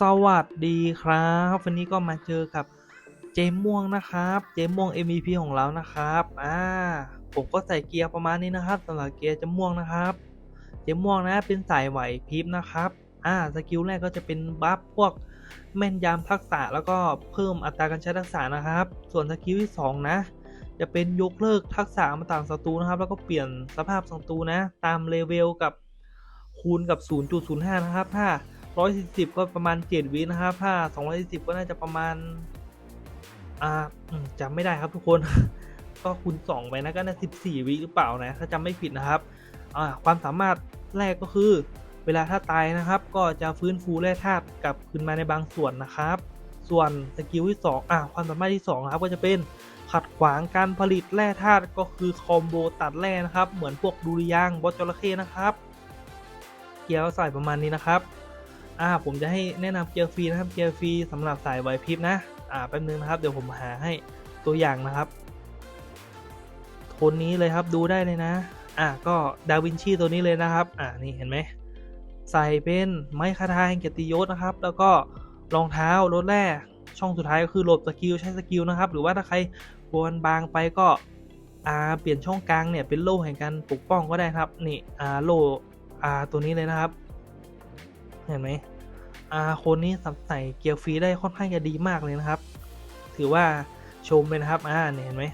สวัสดีครับ วันนี้ก็มาเจอกับเจมม่วงนะครับ เจมม่วง MVP ของเรานะครับ อ่า ผมก็ใส่เกียร์ประมาณนี้นะครับสำหรับเกียร์เจมม่วงนะครับ เจมม่วงนะเป็นสายไหวพริบนะครับ อ่า สกิลแรกก็จะเป็นบัฟพวกแม่นยำทักษะแล้วก็เพิ่มอัตราการใช้ทักษะนะครับ ส่วนสกิลที่สองนะ จะเป็นยกเลิกทักษะมาต่างศัตรูนะครับ แล้วก็เปลี่ยนสภาพศัตรูนะ ตามเลเวลกับคูณกับ 0.05 นะครับ ถ้า 140ก็ประมาณ7วินะครับถ้า240ก็น่าจะประมาณ อ่าจำไม่ได้ครับทุกคน ก็คูณ2ไปนะก็น่า14วิหรือเปล่านะถ้าจำไม่ผิดนะครับ อ่า ความสามารถแรกก็คือ เวลาถ้าตายนะครับ ก็จะฟื้นฟูแร่ธาตุกลับคืนมาในบางส่วนนะครับ ส่วนสกิลที่2อ่าความสามารถที่2นะครับก็จะเป็นขัดขวางการผลิตแร่ธาตุก็คือคอมโบตัดแร่นะครับ เหมือนพวกดูริยางบอสจระเข้นะครับ เกียร์ใส่ประมาณนี้นะครับ อ่าผมจะให้แนะนำเกียร์ฟรีนะครับเกียร์ฟรีสำหรับสายไหวพริบนะอ่าแป๊บนึงนะครับเดี๋ยวผมหาให้ตัวอย่างนะครับโทนนี้เลยครับดูได้เลยนะ อ่าก็ดาวินชีตัวนี้เลยนะครับ อ่านี่เห็นไหมใส่เป็นไม้คาทาแห่งเกียรติยศนะครับ แล้วก็รองเท้ารถแร่ช่องสุดท้ายก็คือโหลดสกิลใช้สกิลนะครับ หรือว่าถ้าใครกวนบางไปก็อ่าเปลี่ยนช่องกลางเนี่ยเป็นโล่แห่งการปกป้องก็ได้ครับนี่อ่าโล่อ่าตัวนี้เลยนะครับ เห็นไหมอาคนนี้สับใส่เกียร์ฟรีได้ค่อนข้างจะดีมากเลยนะครับ ถือว่าชมเลยนะครับอ่าเนี่ยเห็นไหม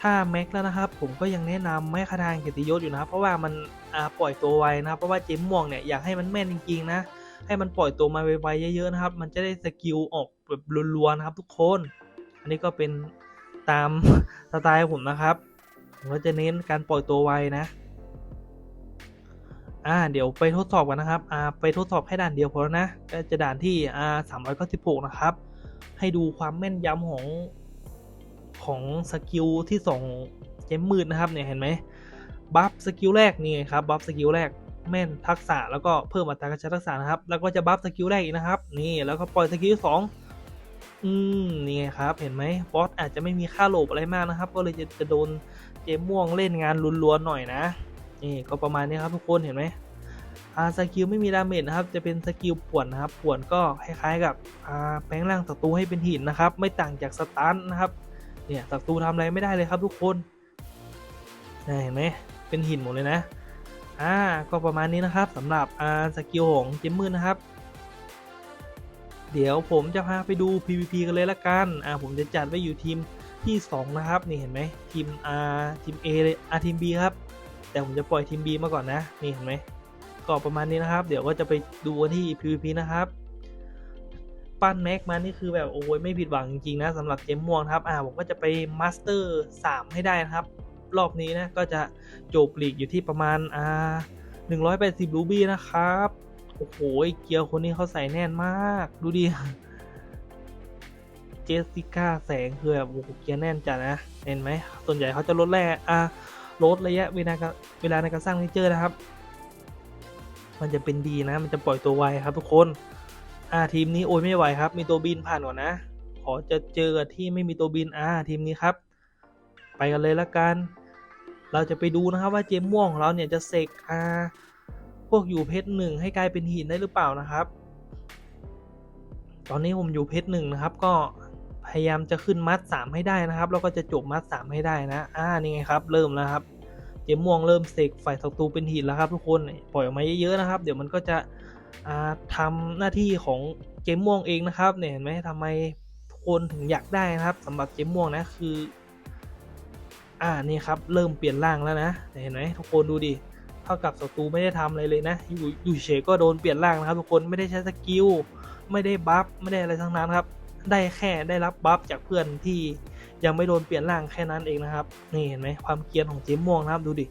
ถ้าแม็กแล้วนะครับ ผมก็ยังแนะนำไม่คาทางเกียรติยศอยู่นะครับ เพราะว่ามันปล่อยตัวไวนะครับ เพราะว่าเจมม่วงเนี่ยอยากให้มันแม่นจริงๆนะ ให้มันปล่อยตัวมาไวๆเยอะๆนะครับ มันจะได้สกิลออกแบบรัวๆนะครับ ทุกคน อันนี้ก็เป็นตามสไตล์ผมนะครับผมก็จะเน้นการปล่อยตัวไวนะ อ่าเดี๋ยวไปทดสอบกันนะครับอ่าไปทดสอบแค่ด่านเดียวพอแล้วนะก็จะด่านที่อ่าสามร้อยเก้าสิบหกนะครับ ให้ดูความแม่นยำของของสกิลที่ส่งเจมมืดนะครับเนี่ยเห็นไหมบัฟสกิลแรกนี่ไงครับบัฟสกิลแรกแม่นทักษะแล้วก็เพิ่มอัตราการใช้ทักษะนะครับ แล้วก็จะบัฟสกิลแรกอีกนะครับ นี่แล้วก็ปล่อยสกิลสองอืมนี่ไงครับเห็นไหมบอสอาจจะไม่มีค่าโหลบอะไรมากนะครับ ก็เลยจะจะโดนเจมม่วงเล่นงานล้วนๆหน่อยนะ นี่ก็ประมาณนี้ครับทุกคนเห็นไหมอ่าสกิลไม่มีดาเมจนะครับ จะเป็นสกิลป่วนนะครับป่วนก็คล้ายๆกับอ่าแปลงร่างศัตรูให้เป็นหินนะครับ ไม่ต่างจากสตันนะครับ เนี่ยศัตรูทำอะไรไม่ได้เลยครับทุกคนเห็นไหมเป็นหินหมดเลยนะ อ่า ก็ประมาณนี้นะครับสำหรับอ่าสกิลของเจมมืดนะครับ เดี๋ยวผมจะพาไปดู PVP กันเลยละกัน อ่า ผมจะจัดไว้อยู่ทีมที่ 2 นะครับ นี่เห็นไหมทีม R ทีม A เลยอาทีม B ครับ แต่ผมจะปล่อยทีม B มาก่อนนะ นี่เห็นไหมก็ประมาณนี้นะครับ เดี๋ยวก็จะไปดูที่ PVP นะครับ ปั้นแม็กมานี่คือแบบโอ้ยไม่ผิดหวังจริงๆนะสำหรับเจมม่วงครับ อ่าผมก็จะไปมาสเตอร์3ให้ได้นะครับ รอบนี้นะก็จะจบลีกอยู่ที่ประมาณอ่า180รูบี้นะครับโอ้โหเกียร์คนนี้เขาใส่แน่นมาก ดูดิเจสสิก้าแสงคือแบบโอ้โหเกียร์แน่นจัดนะ เห็นไหม ส่วนใหญ่เขาจะลดแร่อ่า ลดระยะเวลาเวลาในการสร้างเนเจอร์นะครับ มันจะเป็นดีนะ มันจะปล่อยตัวไวครับทุกคนอ่าทีมนี้โอ้ยไม่ไหวครับ มีตัวบินผ่านก่อนนะ ขอจะเจอที่ไม่มีตัวบินอ่าทีมนี้ครับ ไปกันเลยละกัน เราจะไปดูนะครับว่าเจมม่วงของเราเนี่ยจะเสกอาพวกอยู่เพชรหนึ่งให้กลายเป็นหินได้หรือเปล่านะครับ ตอนนี้ผมอยู่เพชรหนึ่งนะครับ ก็ พยายามจะขึ้นมัดสามให้ได้นะครับ แล้วก็จะจบมัดสามให้ได้นะอ่านี่ไงครับ เริ่มแล้วครับ เจมม่วงเริ่มเสกฝ่ายศัตรูเป็นหินแล้วครับทุกคนปล่อยออกมาเยอะๆนะครับ เดี๋ยวมันก็จะอ่าทำหน้าที่ของเจมม่วงเองนะครับเนี่ยเห็นไหมทำไมทุกคนถึงอยากได้นะครับสำหรับเจมม่วงนะคือ อ่านี่ครับ เริ่มเปลี่ยนร่างแล้วนะเห็นไหมทุกคนดูดิเท่ากับศัตรูไม่ได้ทำอะไรเลยนะอยู่อยู่เฉยก็โดนเปลี่ยนร่างนะครับทุกคนไม่ได้ใช้สกิลไม่ได้บัฟไม่ได้อะไรทั้งนั้นครับ ได้แค่ได้รับบัฟจากเพื่อนที่ยังไม่โดนเปลี่ยนร่างแค่นั้นเองนะครับ นี่เห็นไหมความเกียนของเจมม่วงนะครับดูดิ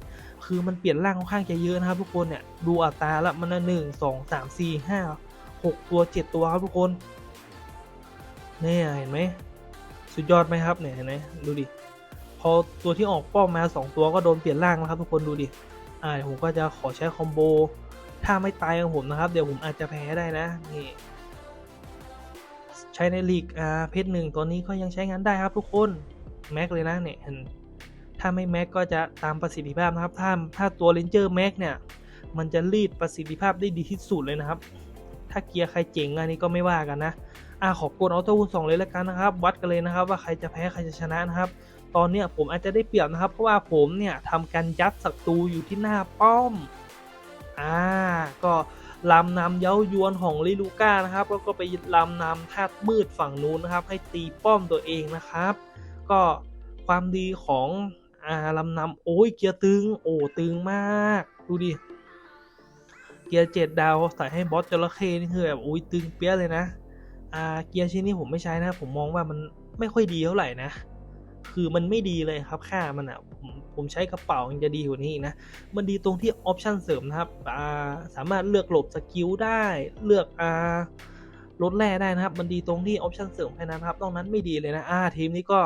คือมันเปลี่ยนร่างค่อนข้างจะเยอะนะครับทุกคนเนี่ยดูอัตราล้วมันหนึ่งสองสามสี่ห้าหกตัวเจ็ดตัวครับทุกคนเนี่ยเห็นไหมสุดยอดไหมครับเนี่ยเห็นไหมดูดิพอตัวที่ออกป้อมมาสองตัวก็โดนเปลี่ยนร่างแล้วครับทุกคนดูดิอ่าเดี๋ยวผมก็จะขอใช้คอมโบถ้าไม่ตายของผมนะครับ เดี๋ยวผมอาจจะแพ้ได้นะนี่ ใช้ในลีกอ่าเพชรหนึ่งตัวนี้ก็ยังใช้งานได้ครับทุกคนแม็กเลยนะเนี่ยเห็นถ้าไม่แม็กก็จะตามประสิทธิภาพนะครับ ถ้าถ้าตัวเลนเจอร์แม็กเนี่ย มันจะรีดประสิทธิภาพได้ดีที่สุดเลยนะครับ ถ้าเกียร์ใครเจ๋งอันนี้ก็ไม่ว่ากันนะอ่าขอกดออโต้คูณสองเลยแล้วกันนะครับ วัดกันเลยนะครับ ว่าใครจะแพ้ใครจะชนะนะครับ ตอนเนี้ยผมอาจจะได้เปรียบนะครับ เพราะว่าผมเนี่ยทำการยัดศัตรูอยู่ที่หน้าป้อม อ่า ก็ ลำนำเย้ายวนของลิลูก้านะครับแล้วก็ไปลำนำธาตุมืดฝั่งนู้นนะครับ ให้ตีป้อมตัวเองนะครับ ก็ความดีของอ่าลำนำโอ้ยเกียร์ตึง โอ้ตึงมาก ดูดิ เกียร์เจ็ดดาวใส่ให้บอสจระเข้นี่คือแบบอุ้ยตึงเปี้ยเลยนะ อ่าเกียร์ชิ้นนี้ผมไม่ใช้นะ ผมมองว่ามันไม่ค่อยดีเท่าไหร่นะ คือมันไม่ดีเลยครับค่ามันอะผมใช้กระเป๋ายังจะดีกว่านี้นะ มันดีตรงที่ออปชันเสริมนะครับาสามารถเลือกหลบสกิลได้เลือกอ่าลดแร่ได้นะครับ มันดีตรงที่ออปชันเสริมแค่นั้นครับตรงนั้นไม่ดีเลยนะอ่าทีมนี้ก็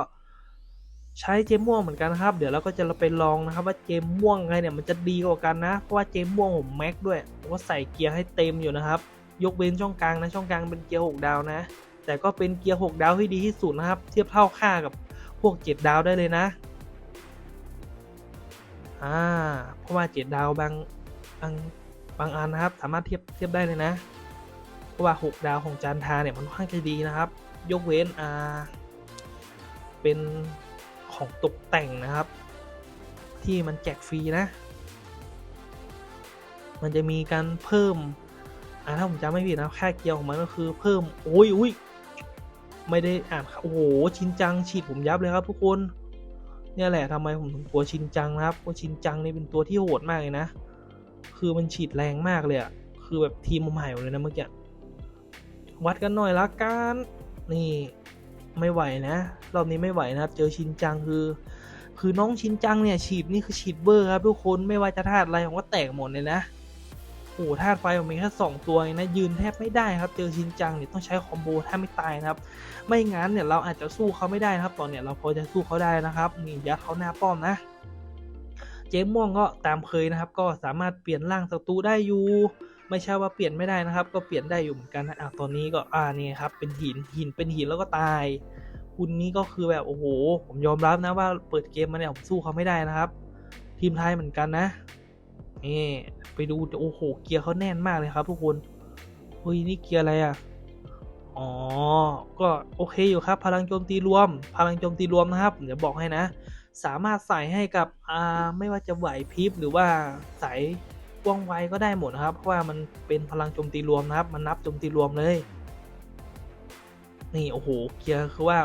ใช้เจมม่วงเหมือนกันนะครับ เดี๋ยวเราก็จะไปลองนะครับ ว่าเจมม่วงไงเนี่ยมันจะดีกว่ากันนะ เพราะว่าเจมม่วงผมแม็กด้วยผมก็ใส่เกียร์ให้เต็มอยู่นะครับ ยกเว้นช่องกลางนะ ช่องกลางเป็นเกียร์ 6 ดาวนะ แต่ก็เป็นเกียร์ 6 ดาวที่ดีที่สุดนะครับ เทียบเท่าค่ากับ พวก7ดาวได้เลยนะ อ่า เพราะว่า7ดาวบางบางบางอันนะครับ สามารถเทียบเทียบได้เลยนะ เพราะว่า6ดาวของจานทาเนี่ยมันค่อนข้างจะดีนะครับ ยกเว้นอ่าเป็นของตกแต่งนะครับ ที่มันแจกฟรีนะ มันจะมีการเพิ่มอ่าถ้าผมจำไม่ผิดนะค่าเกียร์ของมันก็คือเพิ่มโอ้ยอุ้ย ไม่ได้อ่านครับโอ้โหชินจังฉีดผมยับเลยครับทุกคนเนี่ยแหละทำไมผมถึงกลัวชินจังนะครับเพราะชินจังนี่เป็นตัวที่โหดมากเลยนะ คือมันฉีดแรงมากเลยอะคือแบบทีมผมหายหมดเลยนะเมื่อกี้วัดกันหน่อยละกันนี่ไม่ไหวนะ รอบนี้ไม่ไหวนะครับ เจอชินจังคือ คือน้องชินจังเนี่ยฉีดนี่คือฉีดเบอร์ครับทุกคนไม่ว่าจะธาตุอะไรผมก็แตกหมดเลยนะ หธาตุไฟผมมีแค่สองตัวนะยืนแทบไม่ได้ครับเจอชินจังเนี่ยต้องใช้คอมโบถ้าไม่ตายนะครับไม่งั้นเนี่ยเราอาจจะสู้เขาไม่ได้นะครับ ตอนเนี้ยเราพอจะสู้เขาได้นะครับนี่ยัดเขาหน้าป้อมนะ เจ๊ม่วงก็ตามเคยนะครับ ก็สามารถเปลี่ยนร่างศัตรูได้อยู่ไม่ใช่ว่าเปลี่ยนไม่ได้นะครับ ก็เปลี่ยนได้อยู่เหมือนกันนะอะตอนนี้ก็อ่านี่ครับเป็นหินหินเป็นหินแล้วก็ตาย คุณนี้ก็คือแบบโอ้โห ผมยอมรับนะว่าเปิดเกมมาเนี่ยผมสู้เขาไม่ได้นะครับ ทีมไทยเหมือนกันนะ นี่ไปดูโอ้โหเกียร์เขาแน่นมากเลยครับ ทุกคนเฮ้ยนี่เกียร์อะไรอะอ๋อ ก็โอเคอยู่ครับ พลังโจมตีรวม พลังโจมตีรวมนะครับ เดี๋ยวบอกให้นะ สามารถใส่ให้กับอ่าไม่ว่าจะไหวพริบหรือว่าใส่ว่องไวก็ได้หมดนะครับ เพราะว่ามันเป็นพลังโจมตีรวมนะครับ มันนับโจมตีรวมเลย นี่โอ้โหเกียร์คือว่า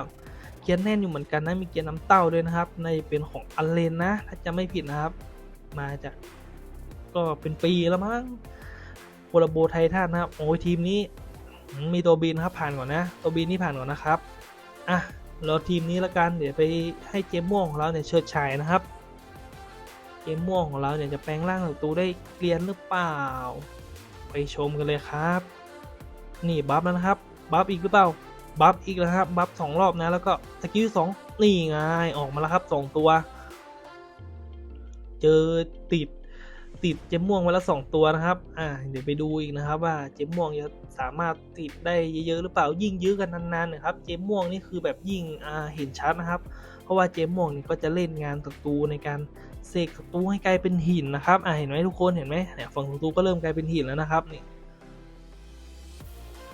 เกียร์แน่นอยู่เหมือนกันนะมีเกียร์น้ำเต้าด้วยนะครับ ในเป็นของอันเลนนะถ้าจะไม่ผิดนะครับ มาจาก ก็เป็นปีแล้วมั้งโคลาโบไททันนะครับโอ้ยทีมนี้มีตัวบินครับผ่านก่อนนะ ตัวบินนี่ผ่านก่อนนะครับอะเราทีมนี้ละกันเดี๋ยวไปให้เจมม่วงของเราเนี่ยเชิดฉายนะครับเจมม่วงของเราเนี่ยจะแปลงร่างศัตรูได้เกลียนหรือเปล่า ไปชมกันเลยครับ นี่บัฟแล้วนะครับบัฟอีกหรือเปล่าบัฟอีกแล้วครับบัฟสองรอบนะแล้วก็สกิลสองนี่ไงออกมาแล้วครับสองตัว เจอติด ติดเจมม่วงว้แล้วสองตัวนะครับ อ่า เดี๋ยวไปดูอีกนะครับ ว่าเจมม่วงจะสามารถติดได้เยอะๆหรือเปล่ายิ่งยื้อกันนานๆนะครับ เจมม่วงนี่คือแบบยิ่งอ่าเห็นชัดนะครับ เพราะว่าเจมม่วงนี่ก็จะเล่นงานศัตรูในการเสกศัตรูให้กลายเป็นหินนะครับ อ่าเห็นไหมทุกคนเห็นไหมเนี่ยฝั่งศัตรูก็เริ่มกลายเป็นหินแล้วนะครับนี่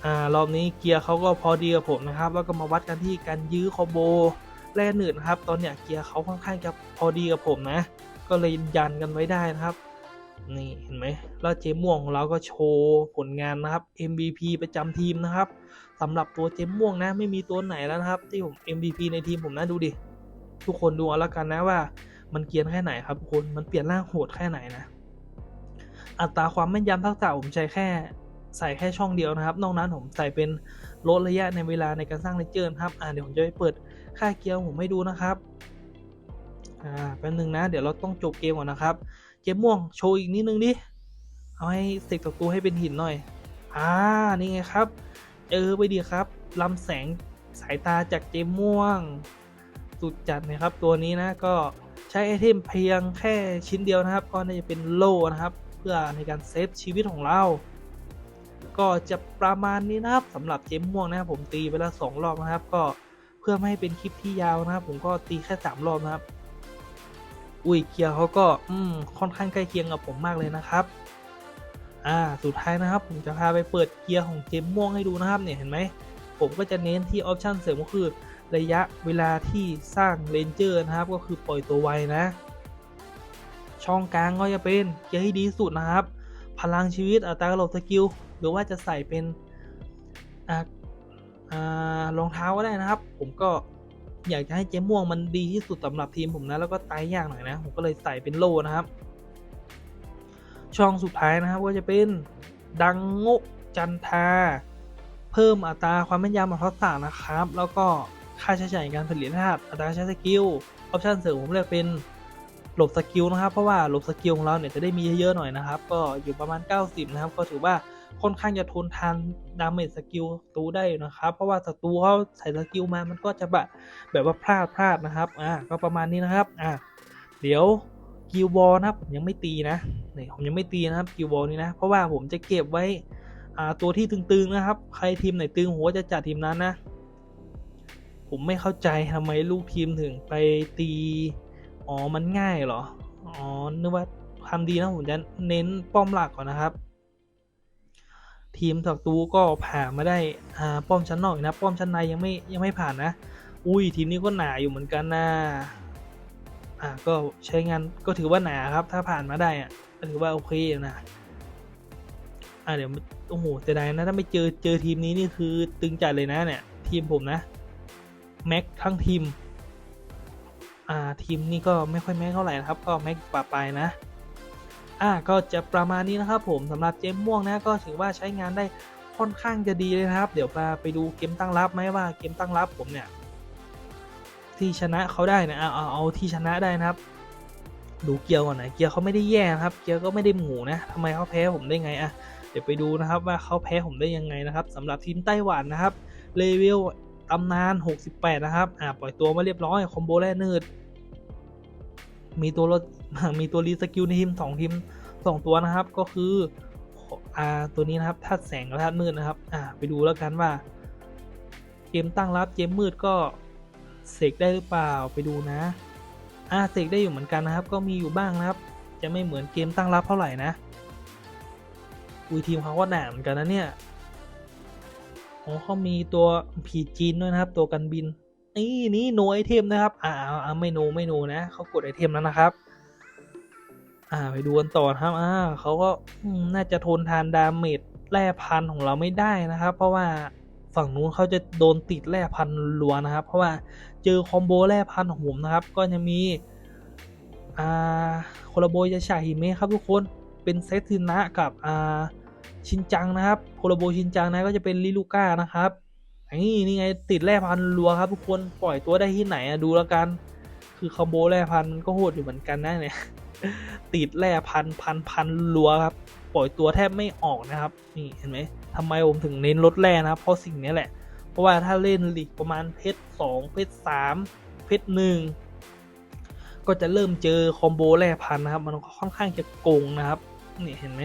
อ่ารอบนี้เกียร์เขาก็พอดีกับผมนะครับ แล้วก็มาวัดกันที่การยื้อคอโบแร่หนืดนะครับ ตอนเนี้ยเกียร์เขาค่อนข้างจะพอดีกับผมนะ ก็เลยยันกันไว้ได้นะครับ ไหมแล้วเจมม่วงของเราก็โชว์ผลงานนะครับ MVP ประจำทีมนะครับสำหรับตัวเจมม่วงนะไม่มีตัวไหนแล้วนะครับ ที่ผม MVP ในทีมผมนะดูดิทุกคนดูเอาละกันนะว่ามันเกียนแค่ไหนครับทุกคนมันเปลี่ยนร่างโหดแค่ไหนนะ อัตราความแม่นยำทักษะผมใช้แค่ใส่แค่ช่องเดียวนะครับ นอกนั้นผมใส่เป็นลดระยะในเวลาในการสร้างเลเจอร์นะครับอ่าเดี๋ยวผมจะไปเปิดค่าเกียร์ผมให้ดูนะครับอ่าแป๊บนึงนะ เดี๋ยวเราต้องจบเกมก่อนนะครับ เจมม่วงโชว์อีกนิดนึงดิ เอาให้เสกศัตรูให้เป็นหินหน่อย อ่า นี่ไงครับเจอไปดีครับลำแสงสายตาจากเจมม่วง สุดจัดนะครับ ตัวนี้นะก็ใช้ไอเทมเพียงแค่ชิ้นเดียวนะครับ ก็น่าจะเป็นโล่นะครับ เพื่อในการเซฟชีวิตของเรา ก็จะประมาณนี้นะครับสำหรับเจมม่วงนะครับผมตีไปล้วสองรอบนะครับ ก็เพื่อไม่ให้เป็นคลิปที่ยาวนะครับ ผมก็ตีแค่สามรอบนะครับ อุ้ยเกียร์เขาก็อืมค่อนข้างใกล้เคียงกับผมมากเลยนะครับ อ่าสุดท้ายนะครับผมจะพาไปเปิดเกียร์ของเจมม่วงให้ดูนะครับเนี่ยเห็นไหมผมก็จะเน้นที่ออปชันเสริมก็คือระยะเวลาที่สร้างเลนเจอร์นะครับ ก็คือปล่อยตัวไวนะ ช่องกลางก็จะเป็นเกียร์ที่ดีสุดนะครับ พลังชีวิตอัตรากระโดดสกิลหรือว่าจะใส่เป็นอ่ารองเท้าก็ได้นะครับ ผมก็ อยากจะให้เจมม่วงมันดีที่สุดสำหรับทีมผมนะ แล้วก็ตายยากหน่อยนะ ผมก็เลยใส่เป็นโลนะครับ ช่องสุดท้ายนะครับก็จะเป็นดังโงจันทา เพิ่มอัตราความแม่นยำของทักษะนะครับ แล้วก็ค่าใช้จ่ายในการผลิตธาตุอัตราใช้สกิลออปชันเสริมผมเลือกเป็นหลบสกิลนะครับ เพราะว่าหลบสกิลของเราเนี่ยจะได้มีเยอะๆหน่อยนะครับ ก็อยู่ประมาณ 90 นะครับ ก็ถือว่า ค่อนข้างจะทนทานดาเมจสกิลศัตรูได้นะครับ เพราะว่าศัตรูเขาใส่สกิลมามันก็จะแบบแบบว่าพลาดพลาดนะครับอ่าก็ประมาณนี้นะครับอ่าเดี๋ยวกิลบอลนะครับผมยังไม่ตีนะนี่ผมยังไม่ตีนะครับกิลบอลนี้นะ เพราะว่าผมจะเก็บไว้อ่าตัวที่ตึงๆนะครับ ใครทีมไหนตึงผมก็จะจัดทีมนั้นนะ ผมไม่เข้าใจทำไมลูกทีมถึงไปตีอ๋อมันง่ายเหรออ๋อนึกว่าทำดีนะผมจะเน้นป้อมหลักก่อนนะครับ ทีมศัตรูก็ผ่านมาได้อ่าป้อมชั้นนอกนะป้อมชั้นในยังไม่ยังไม่ผ่านนะ อุ้ยทีมนี้ก็หนาอยู่เหมือนกันนะอ่าก็ใช้งานก็ถือว่าหนาครับ ถ้าผ่านมาได้อะถือว่าโอเคนะอ่าเดี๋ยวโอ้โหเสียดายนะถ้าไม่เจอเจอทีมนี้นี่คือตึงจัดเลยนะเนี่ย ทีมผมนะแม็กทั้งทีมอ่าทีมนี่ก็ไม่ค่อยแม็กเท่าไหร่นะครับ ก็แม็กปะปลายนะ อ่าก็จะประมาณนี้นะครับผมสำหรับเจมม่วงนะก็ถือว่าใช้งานได้ค่อนข้างจะดีเลยนะครับ เดี๋ยวมาไปดูเกมตั้งรับไหมว่าเกมตั้งรับผมเนี่ย ที่ชนะเขาได้นะเอาเอาเอาที่ชนะได้นะครับ ดูเกียร์ก่อนนะเกียร์เขาไม่ได้แย่นะครับ เกียร์ก็ไม่ได้หมูนะทำไมเขาแพ้ผมได้ไงอะเดี๋ยวไปดูนะครับว่าเขาแพ้ผมได้ยังไงนะครับสำหรับทีมไต้หวันนะครับเลเวลตำนาน 68 นะครับ อ่า ปล่อยตัวมาเรียบร้อย คอมโบแรกนืด มีตัวรถ มีตัวรีสกิลในทีม2ทีม2ตัวนะครับ ก็คืออ่าตัวนี้นะครับธาตุแสงกับธาตุมืดนะครับอ่าไปดูแล้วกันว่าเกมตั้งรับเกมมืดก็เสกได้หรือเปล่าไปดูนะอ่าเสกได้อยู่เหมือนกันนะครับ ก็มีอยู่บ้างนะครับ จะไม่เหมือนเกมตั้งรับเท่าไหร่นะอุยทีมเขาก็หนาเหมือนกันนะเนี่ยอ๋อเขามีตัวผีจีนด้วยนะครับ ตัวกันบิน นี่นี่โนไอเทมนะครับ อ่าอ่าไม่โนไม่โนนะเขากดไอเทมแล้วนะครับ อ่า ไปดูกันต่อนะครับอ่าเขาก็น่าจะทนทานดาเมจแร่พันของเราไม่ได้นะครับ เพราะว่าฝั่งนู้นเขาจะโดนติดแร่พันรัวนะครับ เพราะว่าเจอคอมโบแร่พันของผมนะครับ ก็จะมีอ่าโคลาโบยาชาหิเมะครับทุกคนเป็นเซตซินะกับอ่าชินจังนะครับโคโลโบชินจังนะก็จะเป็นลิลูก้านะครับนี่นี่ไงติดแร่พันรัวครับทุกคนปล่อยตัวได้ที่ไหนอะดูแล้วกัน คือคอมโบแร่พันมันก็โหดอยู่เหมือนกันนะเนี่ย ติดแร่พันพันพันรัวครับ ปล่อยตัวแทบไม่ออกนะครับ นี่เห็นไหมทำไมผมถึงเน้นลดแร่นะครับ เพราะสิ่งนี้แหละ เพราะว่าถ้าเล่นลีกประมาณเพชรสองเพชรสามเพชรหนึ่งก็จะเริ่มเจอคอมโบแร่พันนะครับ มันค่อนข้างจะโกงนะครับ นี่เห็นไหม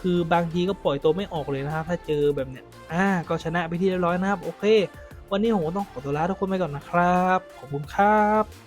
คือบางทีก็ปล่อยตัวไม่ออกเลยนะครับ ถ้าเจอแบบเนี้ย อ่า ก็ชนะไปที่เรียบร้อยนะครับ โอเค วันนี้ผมต้องขอตัวลาทุกคนไปก่อนนะครับ ขอบคุณครับ